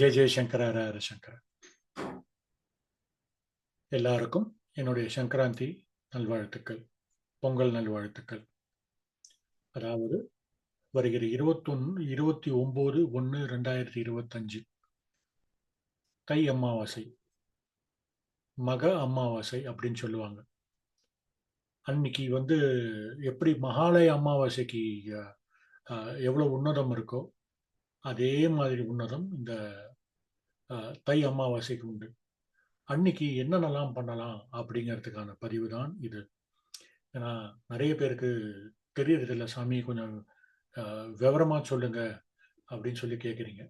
ஜெய ஜெயசங்கர ஹர சங்கர எல்லாருக்கும் என்னுடைய சங்கராந்தி நல்வாழ்த்துக்கள் பொங்கல் நல்வாழ்த்துக்கள். அதாவது வருகிற இருபத்தொன்னு இருபத்தி ஒன்பது ஒன்று ரெண்டாயிரத்தி இருபத்தஞ்சு. தை அமாவாசை மக அமாவாசை அப்படின்னு சொல்லுவாங்க. அன்னைக்கு வந்து எப்படி மகாலய அமாவாசைக்கு எவ்வளோ எவ்வளவு உன்னதம் இருக்கோ அதே மாதிரி உன்னதம் இந்த தை அமாவாசைக்கு உண்டு. அன்னைக்கு என்னென்னலாம் பண்ணலாம் அப்படிங்கிறதுக்கான பதிவு தான் இது. ஏன்னா நிறைய பேருக்கு தெரியறதில்ல சாமி கொஞ்சம் விவரமாக சொல்லுங்க அப்படின்னு சொல்லி கேட்குறீங்க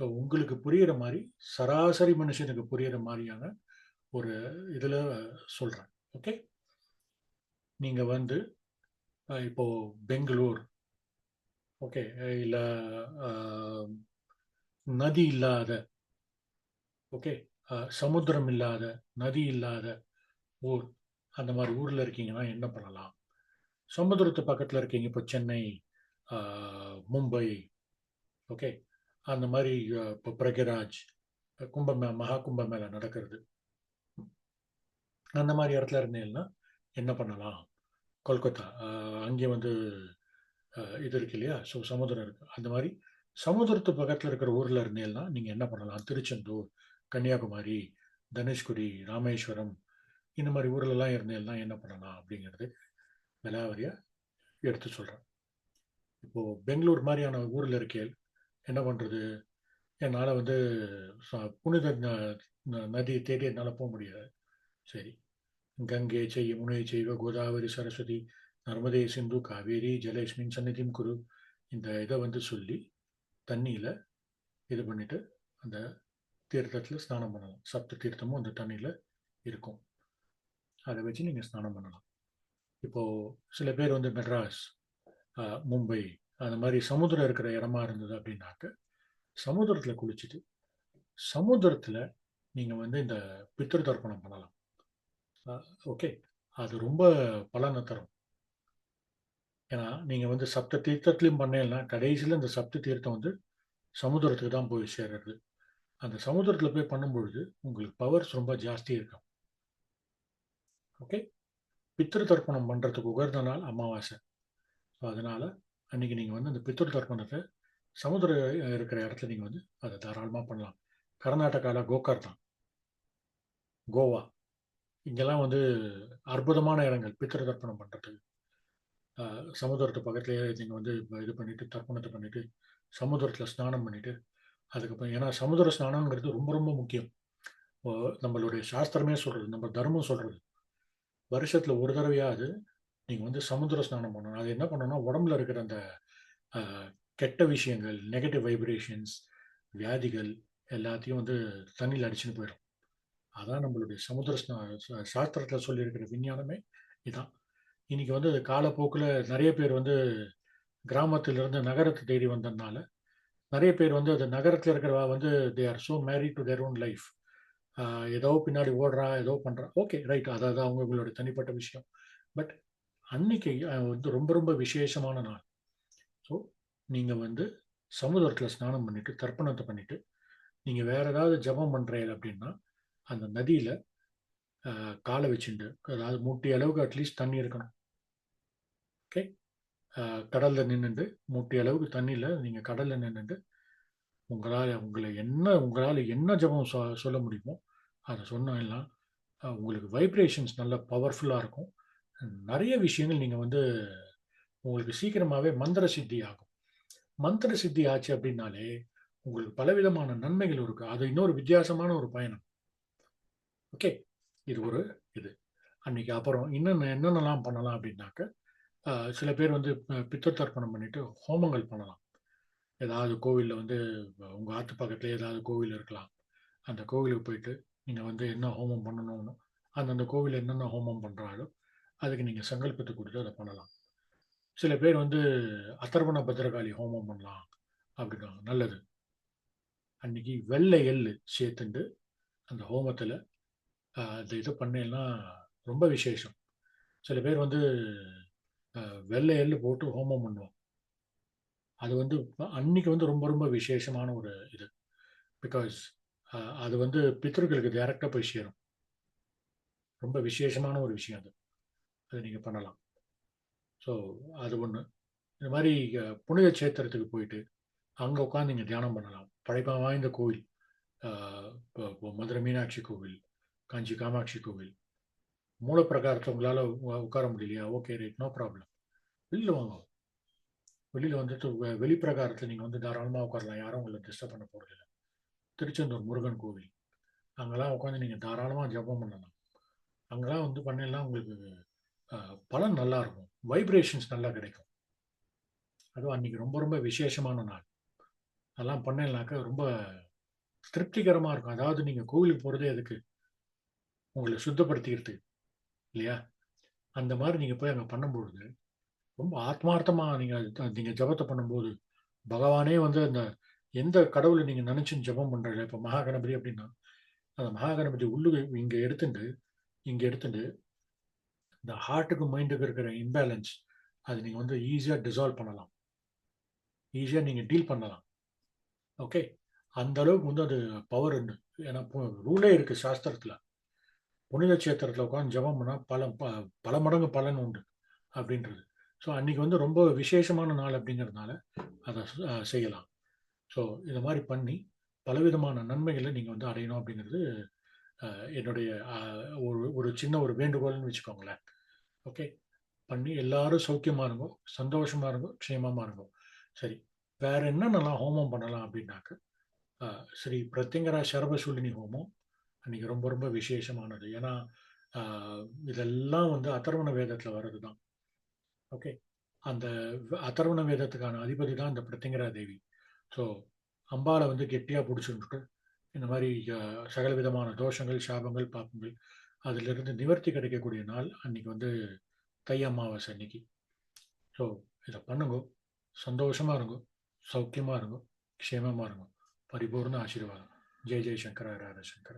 ஸோ உங்களுக்கு புரிகிற மாதிரி சராசரி மனுஷனுக்கு புரிகிற மாதிரியான ஒரு இதில் சொல்கிறேன் ஓகே? நீங்கள் வந்து இப்போது இப்போ பெங்களூர் ஓகே இல்லை நதி இல்லாத ஓகே. சமுத்திரம் இல்லாத நதி இல்லாத ஊர். அந்த மாதிரி ஊரில் இருக்கீங்கன்னா என்ன பண்ணலாம்? சமுத்திரத்து பக்கத்தில் இருக்கீங்க இப்போ சென்னை மும்பை ஓகே. அந்த மாதிரி இப்போ பிரகராஜ் கும்பமே மகா கும்பமேளா நடக்கிறது. அந்த மாதிரி இடத்துல இருந்தீங்கன்னா என்ன பண்ணலாம்? கொல்கத்தா அஹ், அங்கே வந்து இது இருக்கு இல்லையா? ஸோ சமுத்திரம் இருக்கு. அந்த மாதிரி சமுத்திரத்து பக்கத்தில் இருக்கிற ஊரில் இருந்தீங்கன்னா நீங்கள் என்ன பண்ணலாம்? திருச்செந்தூர் கன்னியாகுமரி தனுஷ்குடி ராமேஸ்வரம் இந்த மாதிரி ஊர்லலாம் இருந்தீங்கன்னா என்ன பண்ணலாம் அப்படிங்கிறது விலாவரியாக எடுத்து சொல்கிறேன் இப்போது பெங்களூர் மாதிரியான ஊரில் இருக்கேன் என்ன பண்ணுறது என்னால் வந்து புனித ந- நதியை தேடி என்னால் போக முடியாது. சரி. கங்கை செய்ய முனை செய்வ கோதாவரி சரஸ்வதி நர்மதே சிந்து காவேரி ஜலேஷ்மின் சந்நிதியும் குரு இந்த இதை வந்து சொல்லி தண்ணியில் இது பண்ணிவிட்டு அந்த தீர்த்தத்தில் ஸ்நானம் பண்ணலாம். சப்த தீர்த்தமும் அந்த தண்ணியில் இருக்கும். அதை வச்சு நீங்கள் ஸ்நானம் பண்ணலாம். இப்போது சில பேர் வந்து மெட்ராஸ் மும்பை அந்த மாதிரி சமுத்திரம் இருக்கிற இடமா இருந்தது அப்படின்னாக்க சமுத்திரத்தில் குளிச்சுட்டு சமுத்திரத்தில் நீங்கள் வந்து இந்த பித்திரு தர்ப்பணம் பண்ணலாம். ஓகே. அது ரொம்ப பலனை தரும். ஏன்னா நீங்கள் வந்து சப்த தீர்த்தத்துலையும் பண்ணலைன்னா கடைசியில் இந்த சப்த தீர்த்தம் வந்து சமுத்திரத்துக்கு தான் போய் சேர்றது. அந்த சமுத்திரத்தில் போய் பண்ணும்பொழுது உங்களுக்கு பவர்ஸ் ரொம்ப ஜாஸ்தி இருக்கும். ஓகே பித்திரு தர்ப்பணம் பண்ணுறதுக்கு உகர்ந்த நாள் அமாவாசை. ஸோ அதனால் அன்றைக்கி நீங்கள் வந்து அந்த பித்திரு தர்ப்பணத்தை சமுத்திரம் இருக்கிற இடத்துல நீங்கள் வந்து அதை தாராளமாக பண்ணலாம். கர்நாடகாவில் கோகர் தான். கோவா. இங்கெல்லாம் வந்து அற்புதமான இடங்கள் பித்திரு தர்ப்பணம் பண்ணுறதுக்கு சமுதிரத்து பக்கத்துலேயே நீங்கள் வந்து இது பண்ணிவிட்டு தர்ப்பணத்தை பண்ணிவிட்டு சமுத்திரத்தில் ஸ்நானம் பண்ணிவிட்டு அதுக்கப்புறம் ஏன்னா சமுதிர ஸ்நானங்கிறது ரொம்ப ரொம்ப முக்கியம். நம்மளுடைய சாஸ்திரமே சொல்கிறது நம்ம தர்மம் சொல்கிறது வருஷத்தில் ஒரு தடவையாவது நீங்கள் வந்து சமுத்திர ஸ்நானம் பண்ணணும். அது என்ன பண்ணணும்னா உடம்புல இருக்கிற அந்த கெட்ட விஷயங்கள் நெகட்டிவ் வைப்ரேஷன்ஸ் வியாதிகள் எல்லாத்தையும் வந்து தண்ணியில் அடிச்சுன்னு போயிடும். அதான் நம்மளுடைய சமுதிர ஸ்நா- சாஸ்திரத்தில் சொல்லியிருக்கிற விஞ்ஞானமே இதுதான் இன்றைக்கி வந்து காலப்போக்கில் நிறைய பேர் வந்து கிராமத்திலிருந்து நகரத்தை தேடி வந்ததுனால நிறைய பேர் வந்து அது நகரத்தில் இருக்கிறவா வந்து they are so married to their own life ஏதோ பின்னாடி ஓடுறா ஏதோ பண்ணுறா ஓகே ரைட் அதாவது அவங்களுடைய தனிப்பட்ட விஷயம். பட் அன்னைக்கு வந்து ரொம்ப ரொம்ப விசேஷமான நாள். ஸோ நீங்கள் வந்து சமுதிரத்தில் ஸ்நானம் பண்ணிவிட்டு தர்ப்பணத்தை பண்ணிவிட்டு நீங்கள் வேற ஏதாவது ஜபம் பண்ணுறீங்க அப்படின்னா அந்த நதியில் காலை வச்சுண்டு அதாவது மூட்டி அளவுக்கு அட்லீஸ்ட் தண்ணி இருக்கணும். ஓகே கடலில் நின்றுண்டு முட்டி அளவுக்கு தண்ணியில் நீங்கள் கடலில் நின்றுண்டு உங்களால் உங்களை என்ன உங்களால் என்ன ஜெபம் சொ சொல்ல முடியுமோ அதை சொன்னேன்னா உங்களுக்கு வைப்ரேஷன்ஸ் நல்ல பவர்ஃபுல்லாக இருக்கும். நிறைய விஷயங்கள் நீங்கள் வந்து உங்களுக்கு சீக்கிரமாகவே மந்திர சித்தி ஆகும். மந்திர சித்தி ஆச்சு அப்படின்னாலே உங்களுக்கு பலவிதமான நன்மைகள் இருக்குது அது இன்னொரு வித்தியாசமான ஒரு பயணம். ஓகே? இது ஒரு இது. அன்னைக்கு அப்புறம் இன்னும் என்னென்னலாம் பண்ணலாம் அப்படின்னாக்க சில பேர் வந்து அஹ், பண்ணிட்டு ஹோமங்கள் பண்ணலாம். ஏதாவது கோவிலில் வந்து உங்கள் ஆற்று பக்கத்தில் ஏதாவது கோவில் இருக்கலாம். அந்த கோவிலுக்கு போயிட்டு நீங்கள் வந்து என்ன ஹோமம் பண்ணணும்னு அந்தந்த கோவில் என்னென்ன ஹோமம் பண்ணுறாலோ அதுக்கு நீங்கள் சங்கல்பத்தை கொடுத்து அதை பண்ணலாம். சில பேர் வந்து அத்தர்பண பத்திரகாளி ஹோமம் பண்ணலாம். அப்படின்னாங்க நல்லது. அன்னைக்கு வெள்ளை எள்ளு சேர்த்துண்டு அந்த ஹோமத்தில் அந்த இது பண்ணேன்னா ரொம்ப விசேஷம். சில பேர் வந்து வெள்ளை எள்ளு போட்டு ஹோமம் பண்ணுவோம். அது வந்து அன்னைக்கு வந்து ரொம்ப ரொம்ப விசேஷமான ஒரு இது. பிகாஸ் அது வந்து பித்தர்களுக்கு டைரெக்டாக போய் சேரும். ரொம்ப விசேஷமான ஒரு விஷயம் அது. அது நீங்கள் பண்ணலாம். ஸோ அது ஒன்று இந்த மாதிரி புனித சேத்திரத்துக்கு போயிட்டு அங்கே உட்காந்து நீங்கள் தியானம் பண்ணலாம். பழைப்ப வாய்ந்த கோவில் இப்போ மதுரை மீனாட்சி கோவில் காஞ்சி காமாட்சி கோவில் மூலப்பிரகாரத்தை உங்களால் உட்கார முடியலையா? ஓகே ரைட் நோ ப்ராப்ளம் வெளியில் வாங்க. வெளியில் வந்துட்டு வெளிப்பிரகாரத்தில் நீங்கள் வந்து தாராளமாக உட்காரலாம். யாரும் உங்களை டிஸ்டர்ப் பண்ண போகிறதில்ல திருச்செந்தூர் முருகன் கோவில். அங்கெல்லாம் உட்காந்து நீங்கள் தாராளமாக ஜெபம் பண்ணலாம். அங்கெல்லாம் வந்து பண்ணலாம் உங்களுக்கு பலன் நல்லா இருக்கும். வைப்ரேஷன்ஸ் நல்லா கிடைக்கும். அதுவும் அன்னைக்கு ரொம்ப ரொம்ப விசேஷமான நாள். அதெல்லாம் பண்ணலைனாக்கா ரொம்ப திருப்திகரமாக இருக்கும். அதாவது நீங்கள் கோவிலுக்கு போகிறதே எதுக்கு உங்களை சுத்தப்படுத்திக்கிறதுக்கு. இல்லையா? அந்த மாதிரி நீங்கள் போய் அங்கே பண்ணும்பொழுது ரொம்ப ஆத்மார்த்தமாக நீங்கள் நீங்கள் ஜெபத்தை பண்ணும்போது பகவானே வந்து அந்த எந்த கடவுளை நீங்கள் நினச்சி ஜெபம் பண்ணுறீங்க இப்போ மகா கணபதி அப்படின்னா அந்த மகா கணபதி உள்ளு இங்கே எடுத்துட்டு இங்கே எடுத்துட்டு இந்த ஹார்ட்டுக்கு மைண்டுக்கு இருக்கிற இம்பேலன்ஸ் அது நீங்கள் வந்து ஈஸியாக டிசால்வ் பண்ணலாம். ஈஸியாக நீங்கள் டீல் பண்ணலாம். ஓகே அந்த அளவுக்கு வந்து அது பவர் உண்டு. ஏன்னா ரூலே இருக்குது சாஸ்திரத்தில். புனித சேத்திரத்தில் உட்காந்து ஜெபம் பண்ணால் பல ப- பல மடங்கு பலன் உண்டு அப்படின்றது. ஸோ அன்னைக்கு வந்து ரொம்ப விசேஷமான நாள் அப்படிங்கிறதுனால அதை செய்யலாம். ஸோ இதை மாதிரி பண்ணி பலவிதமான நன்மைகளை நீங்கள் வந்து அடையணும் அப்படிங்கிறது என்னுடைய ஒரு ஒரு சின்ன ஒரு வேண்டுகோள்னு வச்சுக்கோங்களேன். ஓகே பண்ணி எல்லாரும் சௌக்கியமாக இருக்கும் சந்தோஷமாக இருக்கும் க்ஷேமமாக இருங்கோ. சரி. வேற என்னென்னலாம் ஹோமம் பண்ணலாம் அப்படின்னாக்க ஸ்ரீ பிரத்யங்கரா சரபசூலினி ஹோமம் அன்னைக்கு ரொம்ப ரொம்ப விசேஷமானது. ஏன்னா இதெல்லாம் வந்து அதர்வண வேதத்தில் வர்றது தான் ஓகே? அந்த அத்தர்வண அதர்வண வேதத்துக்கான அதிபதி தான் இந்த பிரத்திங்கரா தேவி. ஸோ அம்பாளை வந்து கெட்டியாக பிடிச்சிட்டு இந்த மாதிரி சகல விதமான தோஷங்கள் சாபங்கள் பாப்பங்கள் அதிலிருந்து நிவர்த்தி கிடைக்கக்கூடிய நாள் அன்னைக்கு வந்து தை அமாவாசை அன்னைக்கு. ஸோ இதை பண்ணுங்க. சந்தோஷமா இருங்க. சௌக்கியமா இருங்க. க்ஷேமமா இருங்க. பரிபூர்ண ஆசீர்வாதம். ஜெய் ஜெய் சங்கர ரார சங்கர.